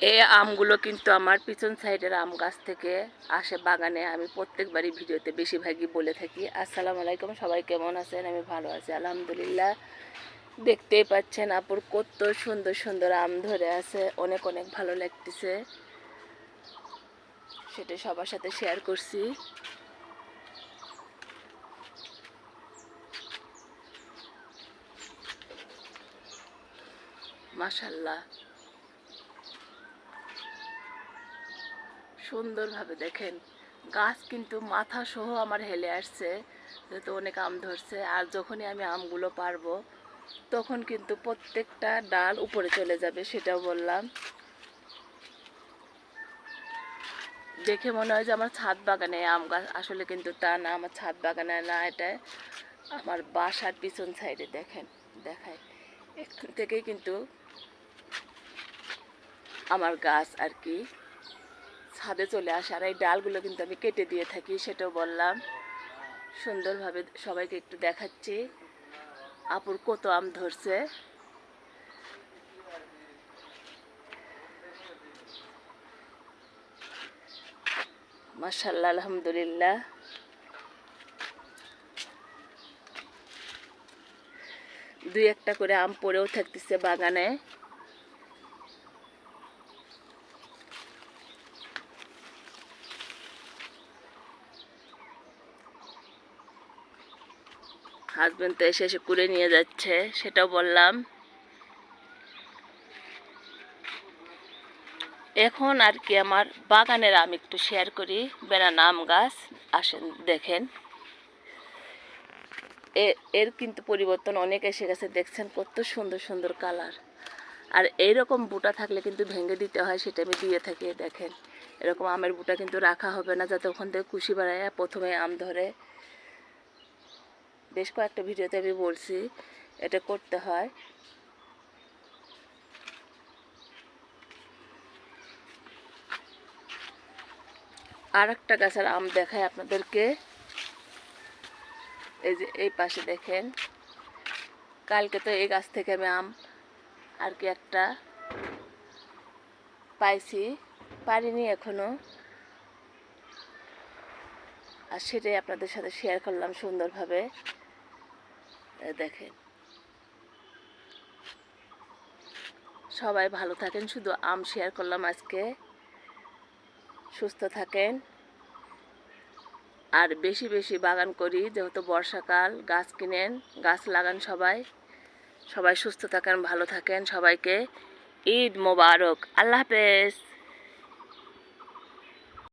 এই আমগুলো কিন্তু আমার পিছন সাইডের আম গাছ থেকে আসে বাগানে। আমি প্রত্যেকবারই ভিডিওতে বেশিরভাগই বলে থাকি। আসসালামু আলাইকুম, সবাই কেমন আছেন? আমি ভালো আছি, আলহামদুলিল্লাহ। দেখতেই পাচ্ছেন আপুর কত সুন্দর সুন্দর আম ধরে আছে। অনেক অনেক ভালো লাগতেছে। সেটা সবার সাথে শেয়ার করছি। মাশাল্লাহ সুন্দরভাবে দেখেন। গাছ কিন্তু মাথা সহ আমার হেলে আসছে, যেহেতু অনেক আম ধরছে, আর যখনই আমি আমগুলো পারব, তখন কিন্তু প্রত্যেকটা ডাল উপরে চলে যাবে, সেটাও বললাম। দেখে মনে হয় যে আমার ছাদ বাগানে আম গাছ, আসলে কিন্তু তা না, আমার ছাদ বাগানে না, এটা আমার বাসার পিছন সাইডে দেখেন, দেখায়। এখান থেকেই কিন্তু আমার গাছ আর কি ছাদে চলে আসে আর এই ডালগুলো কিন্তু আমি কেটে দিয়ে থাকি, সেটাও বললাম। সুন্দরভাবে সবাইকে একটু দেখাচ্ছি। আপুর কত আম ধরছে। মাশাল্লাহ আলহামদুলিল্লাহ। দুই একটা করে আম পড়েও থাকতেছে বাগানে। হাজবেন্ড তো এসে এসে কুড়ে নিয়ে যাচ্ছে, সেটাও বললাম। এখন আর কি আমার বাগানের আম একটু শেয়ার করি, বেড়ানা আম গাছ, আসেন, দেখেন। এর কিন্তু পরিবর্তন অনেক এসে গেছে, দেখছেন কত সুন্দর সুন্দর কালার। আর এইরকম বুটা থাকলে কিন্তু ভেঙে দিতে হয়, সেটা আমি দিয়ে থাকি, দেখেন। এরকম আমের বুটা কিন্তু রাখা হবে না, যাতে ওখান থেকে কুশি বাড়ায়, প্রথমে আম ধরে বেশ কয়েকটা ভিডিওতে আমি বলছি, এটা করতে হয়। আর একটা গাছের আম দেখায় আপনাদেরকে। এই যে এই পাশে দেখেন, কালকে তো এই গাছ থেকে আমি আম আর কি একটা পাইছি, পারিনি এখনও। আর সেটাই আপনাদের সাথে শেয়ার করলাম সুন্দরভাবে। দেখেন। সবাই ভালো থাকেন, শুধু আম শেয়ার করলাম আজকে। সুস্থ থাকেন। আর বেশি বেশি বাগান করি, যেহেতু বর্ষাকাল, গাছ কিনেন, গাছ লাগান সবাই। সবাই সুস্থ থাকেন, ভালো থাকেন সবাইকে। ঈদ মোবারক। আল্লাহ হাফেজ।